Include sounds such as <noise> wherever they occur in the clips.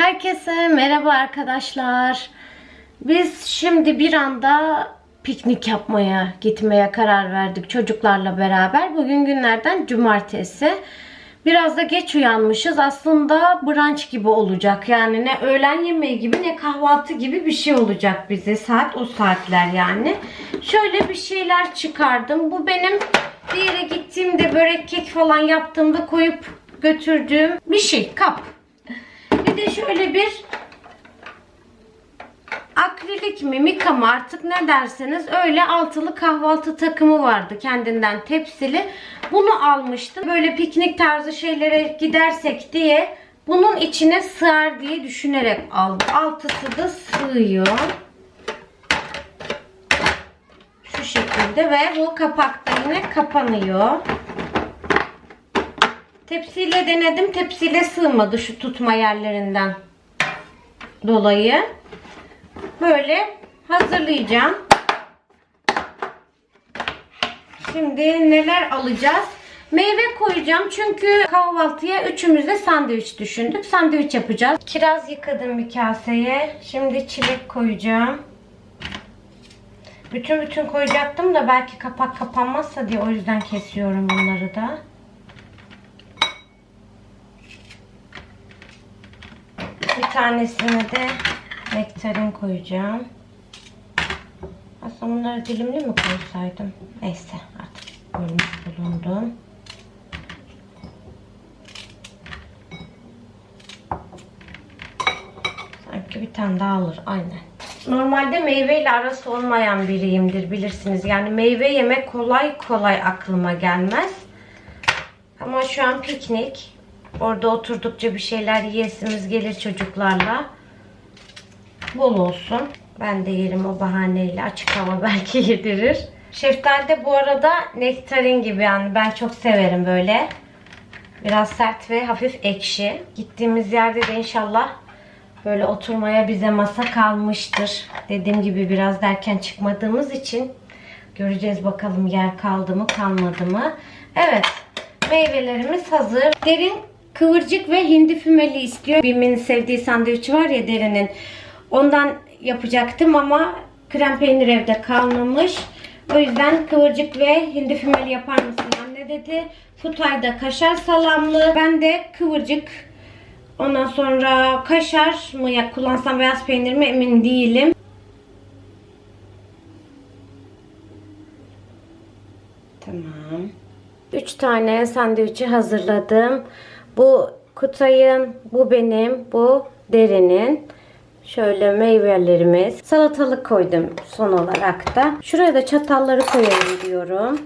Herkese merhaba arkadaşlar. Biz şimdi bir anda piknik yapmaya gitmeye karar verdik çocuklarla beraber. Bugün günlerden cumartesi. Biraz da geç uyanmışız. Aslında brunch gibi olacak. Yani ne öğlen yemeği gibi ne kahvaltı gibi bir şey olacak bize. Saat o saatler yani. Şöyle bir şeyler çıkardım. Bu benim bir yere gittiğimde börek kek falan yaptığımda koyup götürdüğüm bir şey. Kap. De şöyle bir akrilik mi mika mı artık ne derseniz öyle altılı kahvaltı takımı vardı kendinden tepsili. Bunu almıştım. Böyle piknik tarzı şeylere gidersek diye bunun içine sığar diye düşünerek aldım. Altısı da sığıyor. Şu şekilde ve bu kapak da yine kapanıyor. Tepsiyle denedim. Tepsiyle sığmadı şu tutma yerlerinden dolayı. Böyle hazırlayacağım. Şimdi neler alacağız? Meyve koyacağım çünkü kahvaltıya üçümüz de sandviç düşündük. Sandviç yapacağız. Kiraz yıkadım bir kaseye. Şimdi çilek koyacağım. Bütün bütün koyacaktım da belki kapak kapanmazsa diye o yüzden kesiyorum bunları da. Bir tanesine de nektarin koyacağım. Aslında bunları dilimli mi koysaydım? Neyse artık koymuş bulundum. Sanki bir tane daha alır. Aynen. Normalde meyveyle arası olmayan biriyimdir bilirsiniz. Yani meyve yemek kolay kolay aklıma gelmez. Ama şu an piknik. Orada oturdukça bir şeyler yiyesimiz gelir çocuklarla. Bol olsun. Ben de yerim o bahaneyle. Açık hava <laughs> belki yedirir. Şeftali de bu arada nektarin gibi yani ben çok severim böyle. Biraz sert ve hafif ekşi. Gittiğimiz yerde de inşallah böyle oturmaya bize masa kalmıştır. Dediğim gibi biraz derken çıkmadığımız için göreceğiz bakalım yer kaldı mı kalmadı mı. Evet meyvelerimiz hazır. Derin kıvırcık ve hindi fümeli istiyor. Bim'in sevdiği sandviç var ya derinin. Ondan yapacaktım ama krem peynir evde kalmamış. O yüzden kıvırcık ve hindi fümeli yapar mısın anne dedi. Kutay'da kaşar salamlı. Ben de kıvırcık Ondan sonra kaşar mı ya kullansam beyaz peynir mi emin değilim. Tamam. 3 tane sandviçi hazırladım. Bu Kutay'ın, bu benim, bu Derin'in. Şöyle meyvelerimiz. Salatalık koydum son olarak da. Şuraya da çatalları koyalım diyorum.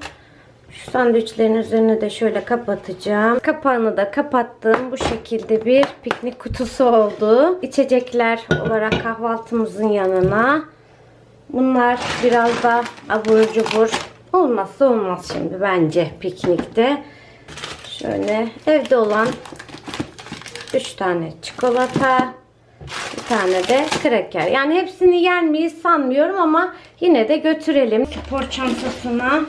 Şu sandviçlerin üzerine de şöyle kapatacağım. Kapağını da kapattım. Bu şekilde bir piknik kutusu oldu. İçecekler olarak kahvaltımızın yanına. Bunlar biraz da abur cubur olmazsa olmaz şimdi bence piknikte. Şöyle evde olan 3 tane çikolata, bir tane de kraker. Yani hepsini yer miyiz sanmıyorum ama yine de götürelim. Spor çantasına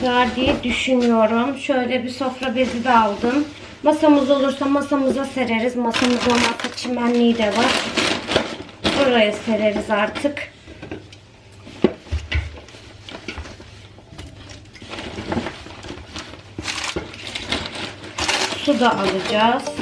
sığar diye düşünüyorum. Şöyle bir sofra bezi de aldım. Masamız olursa masamıza sereriz. Masamız olmazsa çimenliği de var. Oraya sereriz artık. Su da alacağız.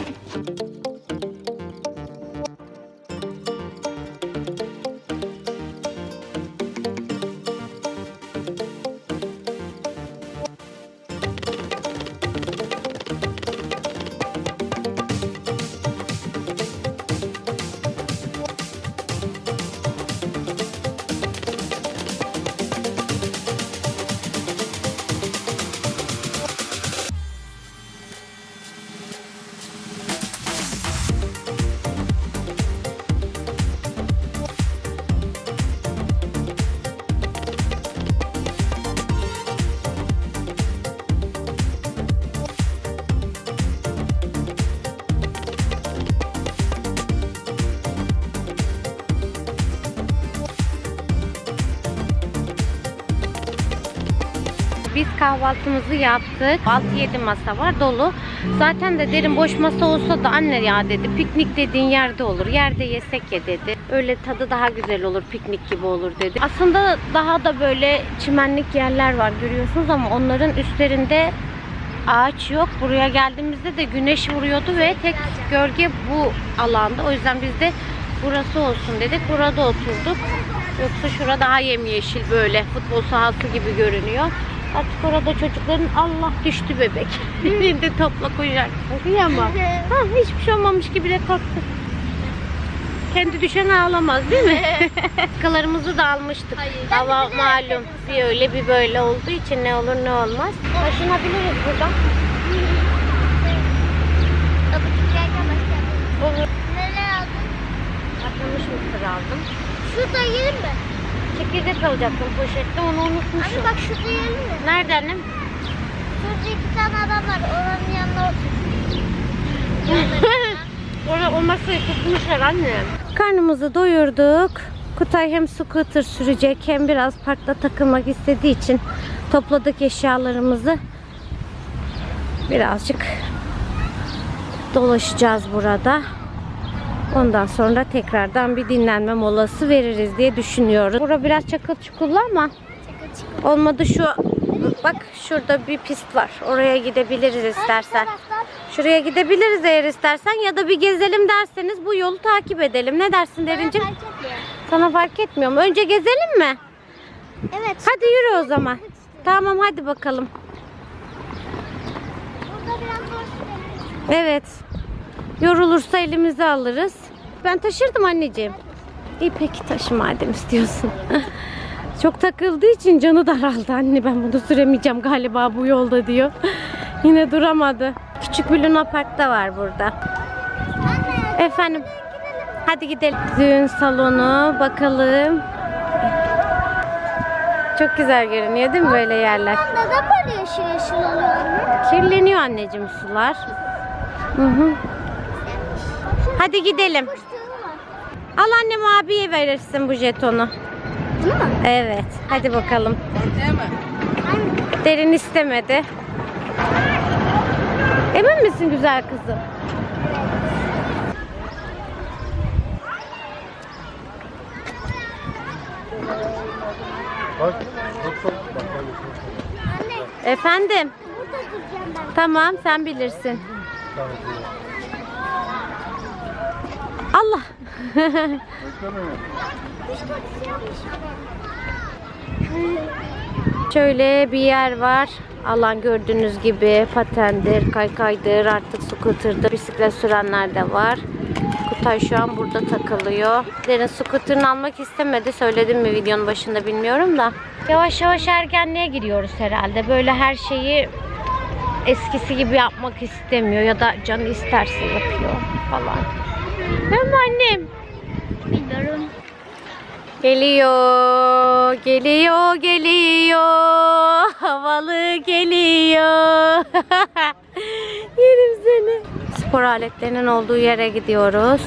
Biz kahvaltımızı yaptık. 6-7 masa var dolu. Zaten de derin boş masa olsa da anne ya dedi. Piknik dediğin yerde olur. Yerde yesek ya dedi. Öyle tadı daha güzel olur. Piknik gibi olur dedi. Aslında daha da böyle çimenlik yerler var görüyorsunuz ama onların üstlerinde ağaç yok. Buraya geldiğimizde de güneş vuruyordu ve tek gölge bu alanda. O yüzden biz de burası olsun dedik. Burada oturduk. Yoksa şura daha yemyeşil böyle futbol sahası gibi görünüyor. Artık orada çocukların Allah düştü bebek. Şimdi <laughs> topla koyacak. Kıyamam. Ha, hiçbir şey olmamış gibi de korktu. Kendi düşen ağlamaz değil mi? <laughs> Kalarımızı da almıştık. Hava malum bir öyle bir böyle olduğu için ne olur ne olmaz. Taşınabiliriz buradan. Olur. Neler aldın? Patlamış mısır aldım. Şurada yiyelim mi? Çekirdek alacaktım poşette onu Anne unutmuşum. bak şurada yiyelim mi? Nerede annem? Şurada iki tane adam var. Oranın yanına otur. Orada o masayı tutmuşlar anne. Karnımızı doyurduk. Kutay hem scooter sürecek hem biraz parkta takılmak istediği için topladık eşyalarımızı. Birazcık dolaşacağız burada. Ondan sonra tekrardan bir dinlenme molası veririz diye düşünüyoruz. Bura biraz çakıl çukurlu ama olmadı şu bak şurada bir pist var. Oraya gidebiliriz istersen. Şuraya gidebiliriz eğer istersen ya da bir gezelim derseniz bu yolu takip edelim. Ne dersin Derincim? Sana fark etmiyor mu? Önce gezelim mi? Evet. Hadi yürü o zaman. Tamam hadi bakalım. Evet. Yorulursa elimize alırız. Ben taşırdım anneciğim. İyi peki taşı madem istiyorsun. <laughs> Çok takıldığı için canı daraldı. Anne ben bunu süremeyeceğim galiba bu yolda diyor. <laughs> Yine duramadı. Küçük bir Luna Park da var burada. Anne Efendim. Hadi gidelim. Düğün salonu bakalım. Çok güzel görünüyor değil mi böyle yerler? neden böyle yeşil yeşil oluyor anne? Kirleniyor anneciğim sular. Hı hı. Hadi gidelim. Al annem abiye verirsin bu jetonu. Değil mi? Evet. Hadi bakalım. Derin istemedi. Emin misin güzel kızım? Bak, çok çok bak. Anne Efendim. burada duracağım ben. Tamam sen bilirsin. Tamam. Allah. Şöyle bir yer var. Alan gördüğünüz gibi patendir, kaykaydır, artık scooter'dır. Bisiklet sürenler de var. Kutay şu an burada takılıyor. Derin scooter'ını almak istemedi. Söyledim mi videonun başında bilmiyorum da. Yavaş yavaş ergenliğe giriyoruz herhalde. Böyle her şeyi eskisi gibi yapmak istemiyor ya da canı isterse yapıyor falan. Mi annem? Bilmiyorum. Geliyor, geliyor, geliyor. Havalı geliyor. <laughs> Yerim seni. Spor aletlerinin olduğu yere gidiyoruz.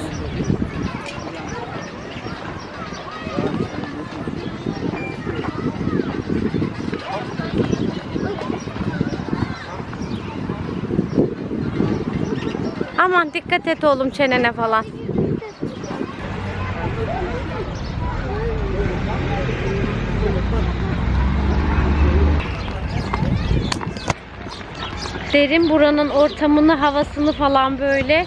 Aman dikkat et oğlum çenene falan. Derin buranın ortamını, havasını falan böyle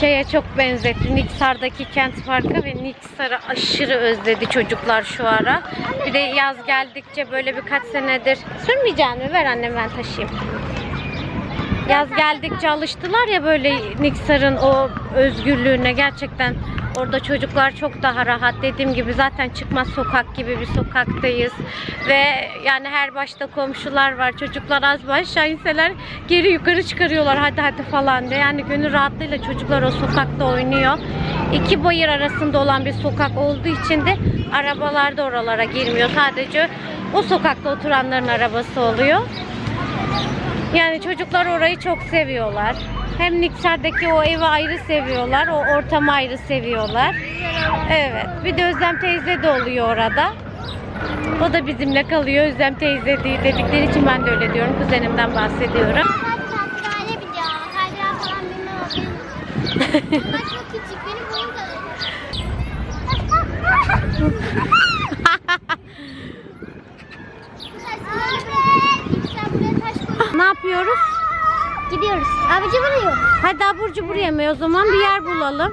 şeye çok benzetti. Niksar'daki kent parkı ve Niksar'ı aşırı özledi çocuklar şu ara. Bir de yaz geldikçe böyle birkaç senedir sürmeyeceğim mi? Ver annem ben taşıyayım. Yaz geldikçe alıştılar ya böyle Niksar'ın o özgürlüğüne gerçekten orada çocuklar çok daha rahat. Dediğim gibi zaten çıkmaz sokak gibi bir sokaktayız. Ve yani her başta komşular var. Çocuklar az aşağı inseler geri yukarı çıkarıyorlar hadi hadi falan diye. Yani gönül rahatlığıyla çocuklar o sokakta oynuyor. İki bayır arasında olan bir sokak olduğu için de arabalar da oralara girmiyor. Sadece o sokakta oturanların arabası oluyor. Yani çocuklar orayı çok seviyorlar. Hem Niksar'daki o evi ayrı seviyorlar, o ortamı ayrı seviyorlar. Evet. Bir de Özlem teyze de oluyor orada. O da bizimle kalıyor. Özlem teyze değil dedikleri için ben de öyle diyorum. Kuzenimden bahsediyorum. <laughs> Ne yapıyoruz? Gidiyoruz. Abici vuruyor. Hadi abur cubur yemeye o zaman bir yer bulalım.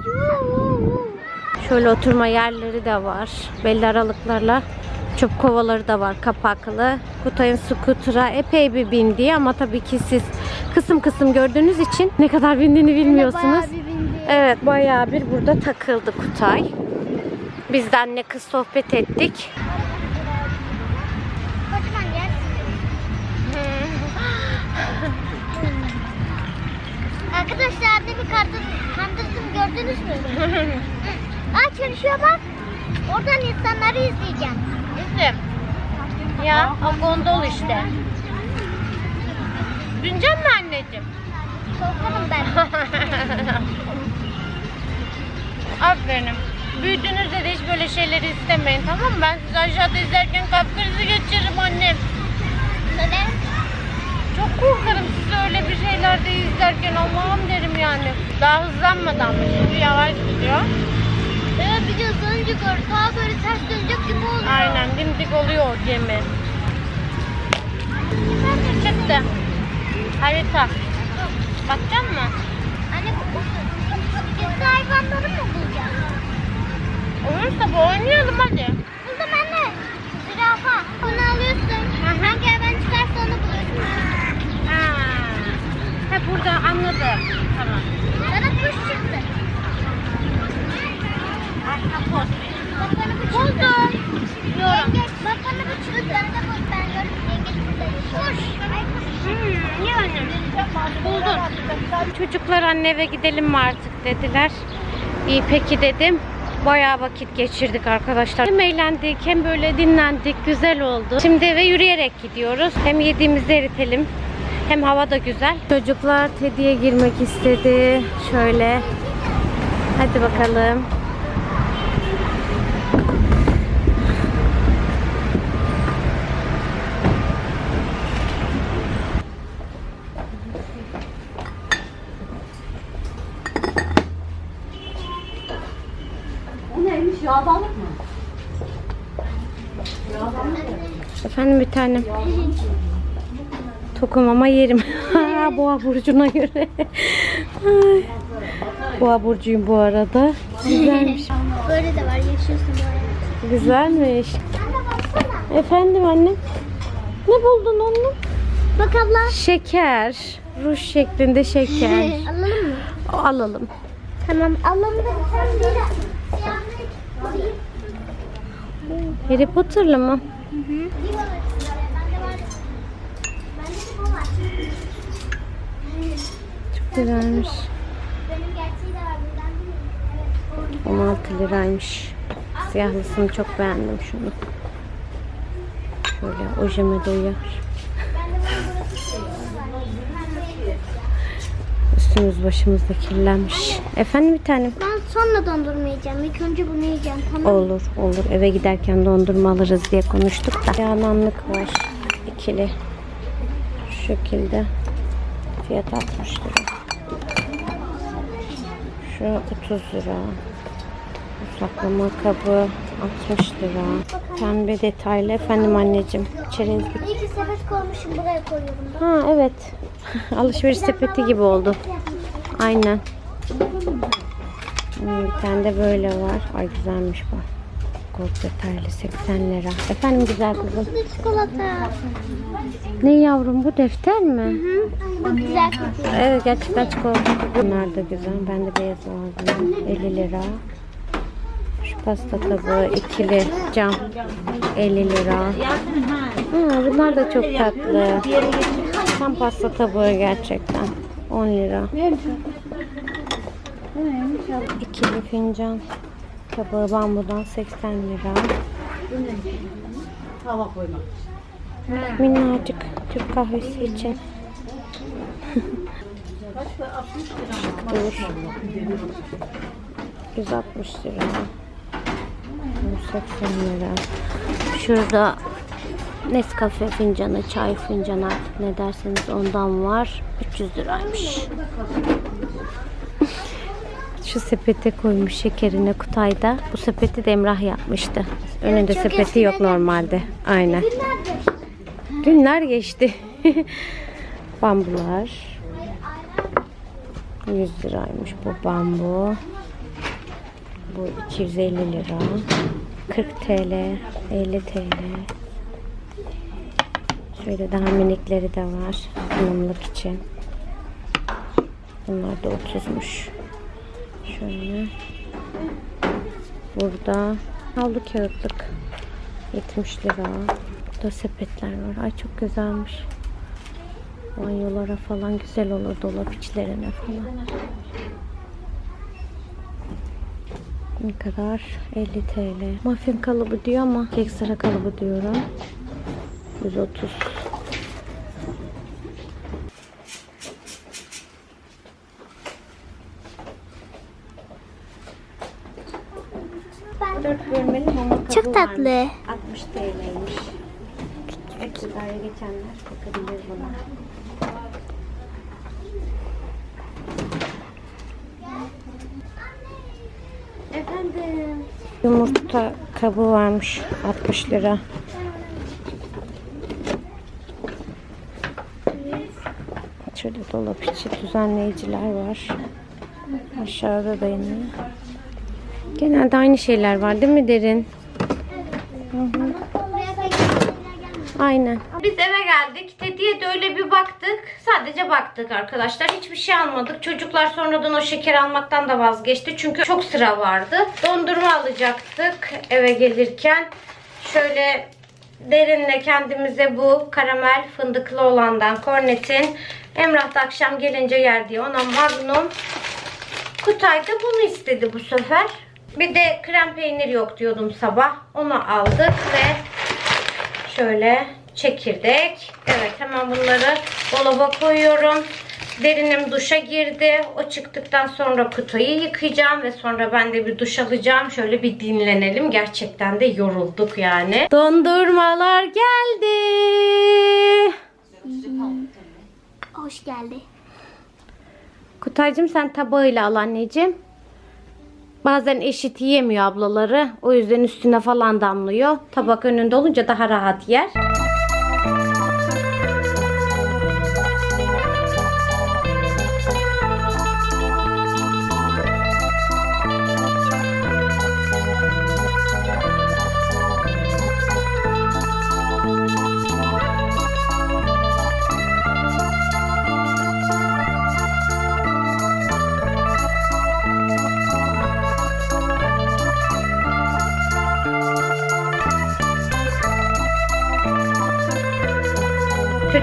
Şöyle oturma yerleri de var. Belli aralıklarla çöp kovaları da var kapaklı. Kutay'ın skutura epey bir bindi ama tabii ki siz kısım kısım gördüğünüz için ne kadar bindiğini bilmiyorsunuz. Bayağı bir bindi. Evet bayağı bir burada takıldı Kutay. Biz de anne kız sohbet ettik. Arkadaşlar bir kartın kandırdım gördünüz mü? <laughs> Aa çalışıyor bak. Oradan insanları izleyeceğim. Üzüm. Ya o gondol işte. Binecek mi anneciğim? Korkarım ben. <laughs> Aferin. Büyüdüğünüzde de hiç böyle şeyleri istemeyin tamam mı? Ben sizi aşağıda izlerken kalp krizi geçiririm annem. Söyle. Çok korkarım sizi öyle bir şeylerde izlerken Allah'ım derim yani. Daha hızlanmadan mı? Şimdi yavaş gidiyor. Evet biliyorsun önce gör. Sağa böyle ters dönecek gibi oluyor. Aynen dimdik oluyor o gemi. Çıktı. Harita. Bakacak mı? Anne bu Gizli hayvanları mı bulacağız? Olursa bu oynayalım hadi. Buldum anne. Zürafa. Bunu alıyorsun. Ha burada anladım. Tamam. Bana kuş çıktı. Ahtapot. Bak bana çıktı. Buldum. Biliyorum. Yengeç. Bak bana bu çıktı. Ben de bu. Ben gördüm. Yengeç burada. Kuş. Ay kuş. Hmm, yani. Buldun. Çocuklar anne eve gidelim mi artık dediler. İyi peki dedim. Bayağı vakit geçirdik arkadaşlar. Hem eğlendik hem böyle dinlendik. Güzel oldu. Şimdi eve yürüyerek gidiyoruz. Hem yediğimizi eritelim. Hem hava da güzel. Çocuklar Teddy'ye girmek istedi. Şöyle. Hadi bakalım. O neymiş yağdanlık mı? Efendim bir tanem. Tokum ama yerim. <laughs> Boğa burcuna göre. Boğa burcuyum bu arada. Güzelmiş. <laughs> Böyle de var. Yaşıyorsun arada. Güzelmiş. Anne. Efendim anne. Ne buldun onu? Bak abla. Şeker. Ruj şeklinde şeker. <laughs> Alalım mı? O, Alalım. Tamam. Alalım da bir. Harry Potter'lı mı? Bir var. Bende var. Bende de bu var. Çok güzelmiş. Benim gerçeği de var. Buradan değil mi? Evet. 16 liraymış. Siyahlısını çok beğendim şunu. Şöyle ojeme var. Üstümüz başımız da kirlenmiş. Efendim bir tanem. Ben sonra dondurma yiyeceğim. İlk önce bunu yiyeceğim. Tamam mı? Olur olur. Eve giderken dondurma alırız diye konuştuk da. Yağlanlık var. İkili. Şu şekilde. Fiyat 60 lira. Şu 30 lira. Bu saklama kabı 60 lira. Pembe detaylı. Efendim anneciğim. Çerezlik. İyi ki sepet koymuşum. Buraya koyuyorum. Ha evet. <laughs> Alışveriş sepeti gibi oldu. Aynen. Hmm, bir tane de böyle var. Ay güzelmiş bu. Gold detaylı 80 lira. Efendim güzel kızım. Bu da çikolata. Ne yavrum bu defter mi? Çok güzel kokuyor. Evet gerçekten çikolata. Bunlar da güzel. Bende beyaz var. bunun. 50 lira. Şu pasta kabı ikili cam 50 lira. Ha, bunlar da çok tatlı. Tam pasta tabağı gerçekten. 10 lira. İkili fincan tabağı bambudan 80 lira. Hava koymak. Minnacık Türk kahvesi için. Dur. 160 lira. 180 lira. Şurada Nescafe fincanı, çay fincanı artık ne derseniz ondan var. 300 liraymış. Şu sepete koymuş şekerini Kutay'da. Bu sepeti de Emrah yapmıştı. Önünde çok sepeti yok normalde. Aynen. Günler geçti. <laughs> Bambular. 100 liraymış bu bambu. Bu 250 lira. 40 TL, 50 TL. Şöyle daha minikleri de var. Sunumluk için. Bunlar da 30'muş. Şöyle. Burada havlu kağıtlık 70 lira. Burada sepetler var. Ay çok güzelmiş. Banyolara falan güzel olur dolap içlerine falan. Ne kadar? 50 TL. Muffin kalıbı diyor ama kek sıra kalıbı diyorum. 130. 4 bölmeli mama kabı Çok tatlı. varmış. 60 TL'ymiş. Gıdaya geçenler bakabilir buna. efendim. Yumurta kabı varmış 60 lira. Şöyle dolap içi düzenleyiciler var. Aşağıda da yine. Genelde aynı şeyler var değil mi Derin? Aynen. Biz eve geldik. Tediye de öyle bir baktık. Sadece baktık arkadaşlar. Hiçbir şey almadık. Çocuklar sonradan o şeker almaktan da vazgeçti. Çünkü çok sıra vardı. Dondurma alacaktık eve gelirken. Şöyle derinle kendimize bu karamel fındıklı olandan Cornet'in Emrah da akşam gelince yer diye ona Magnum Kutay da bunu istedi bu sefer. Bir de krem peynir yok diyordum sabah. Onu aldık ve şöyle çekirdek. Evet hemen bunları dolaba koyuyorum. Derinim duşa girdi. O çıktıktan sonra kutuyu yıkayacağım ve sonra ben de bir duş alacağım. Şöyle bir dinlenelim. Gerçekten de yorulduk yani. Dondurmalar geldi. Hoş geldi. Kutaycığım sen tabağıyla al anneciğim. Bazen eşit yiyemiyor ablaları. O yüzden üstüne falan damlıyor. Tabak önünde olunca daha rahat yer.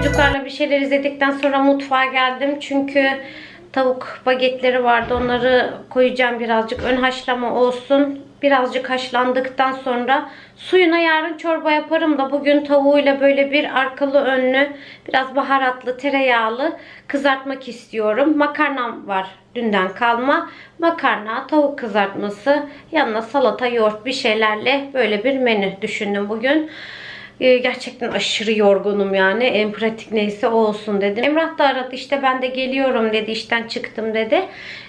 Çocuklarla bir şeyler izledikten sonra mutfağa geldim. Çünkü tavuk bagetleri vardı. Onları koyacağım birazcık. Ön haşlama olsun. Birazcık haşlandıktan sonra suyuna yarın çorba yaparım da bugün tavuğuyla böyle bir arkalı önlü biraz baharatlı tereyağlı kızartmak istiyorum. Makarnam var dünden kalma. Makarna, tavuk kızartması, yanına salata, yoğurt bir şeylerle böyle bir menü düşündüm bugün. Ee, gerçekten aşırı yorgunum yani. En pratik neyse o olsun dedim. Emrah da aradı işte ben de geliyorum dedi. işten çıktım dedi.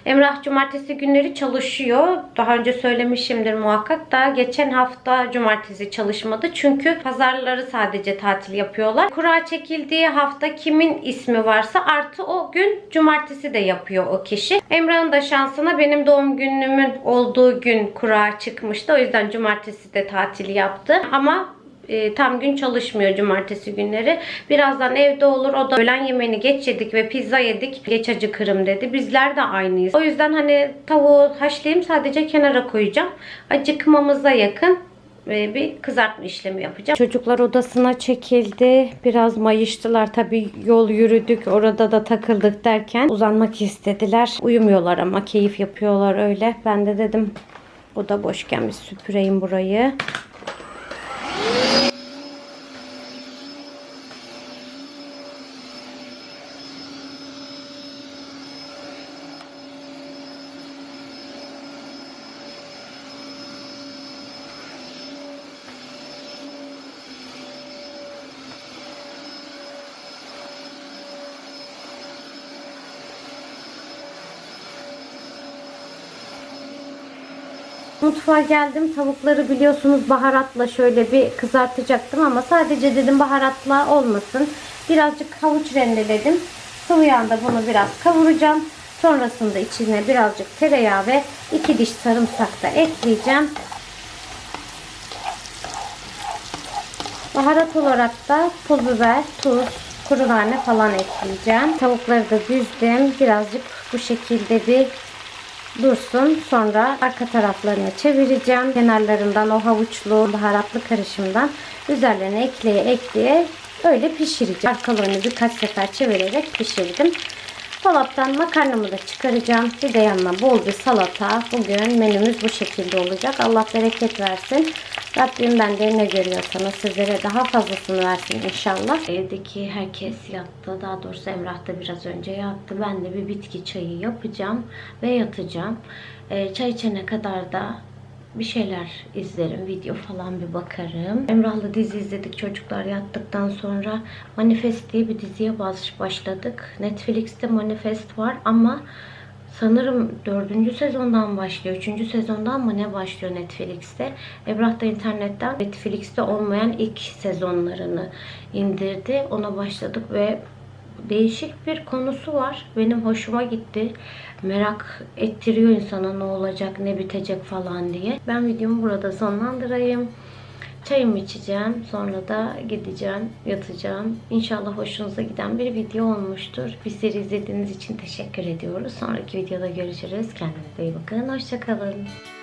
Emrah cumartesi günleri çalışıyor. Daha önce söylemişimdir muhakkak da geçen hafta cumartesi çalışmadı. Çünkü pazarları sadece tatil yapıyorlar. Kura çekildiği hafta kimin ismi varsa artı o gün cumartesi de yapıyor o kişi. Emrah'ın da şansına benim doğum günümün olduğu gün kura çıkmıştı. O yüzden cumartesi de tatil yaptı. Ama e, tam gün çalışmıyor cumartesi günleri. Birazdan evde olur. O da öğlen yemeğini geç yedik ve pizza yedik. Geç acıkırım dedi. Bizler de aynıyız. O yüzden hani tavuğu haşlayayım sadece kenara koyacağım. Acıkmamıza yakın ve bir kızartma işlemi yapacağım. Çocuklar odasına çekildi. Biraz mayıştılar. Tabii yol yürüdük. Orada da takıldık derken uzanmak istediler. Uyumuyorlar ama keyif yapıyorlar öyle. Ben de dedim oda boşken bir süpüreyim burayı. Mutfağa geldim. Tavukları biliyorsunuz baharatla şöyle bir kızartacaktım ama sadece dedim baharatla olmasın. Birazcık havuç rendeledim. Sıvı yağda bunu biraz kavuracağım. Sonrasında içine birazcık tereyağı ve iki diş sarımsak da ekleyeceğim. Baharat olarak da pul biber, tuz, kuru nane falan ekleyeceğim. Tavukları da düzdüm. Birazcık bu şekilde bir dursun. Sonra arka taraflarını çevireceğim. Kenarlarından o havuçlu baharatlı karışımdan üzerlerine ekleye ekleye öyle pişireceğim. Arkalarını birkaç sefer çevirerek pişirdim. Dolaptan makarnamı da çıkaracağım. Bir de yanına bol bir salata. Bugün menümüz bu şekilde olacak. Allah bereket versin. Rabbim bende ne görüyorsanız sizlere daha fazlasını versin inşallah. Evdeki herkes yattı. Daha doğrusu Emrah da biraz önce yattı. Ben de bir bitki çayı yapacağım ve yatacağım. Ee, çay içene kadar da bir şeyler izlerim, video falan bir bakarım. Emrah'la dizi izledik çocuklar yattıktan sonra. Manifest diye bir diziye baş- başladık. Netflix'te Manifest var ama sanırım dördüncü sezondan başlıyor. Üçüncü sezondan mı ne başlıyor Netflix'te? Emrah da internetten Netflix'te olmayan ilk sezonlarını indirdi. Ona başladık ve değişik bir konusu var. Benim hoşuma gitti. Merak ettiriyor insana ne olacak, ne bitecek falan diye. Ben videomu burada sonlandırayım. Çayımı içeceğim. Sonra da gideceğim, yatacağım. İnşallah hoşunuza giden bir video olmuştur. Bizleri izlediğiniz için teşekkür ediyoruz. Sonraki videoda görüşürüz. Kendinize iyi bakın. Hoşçakalın.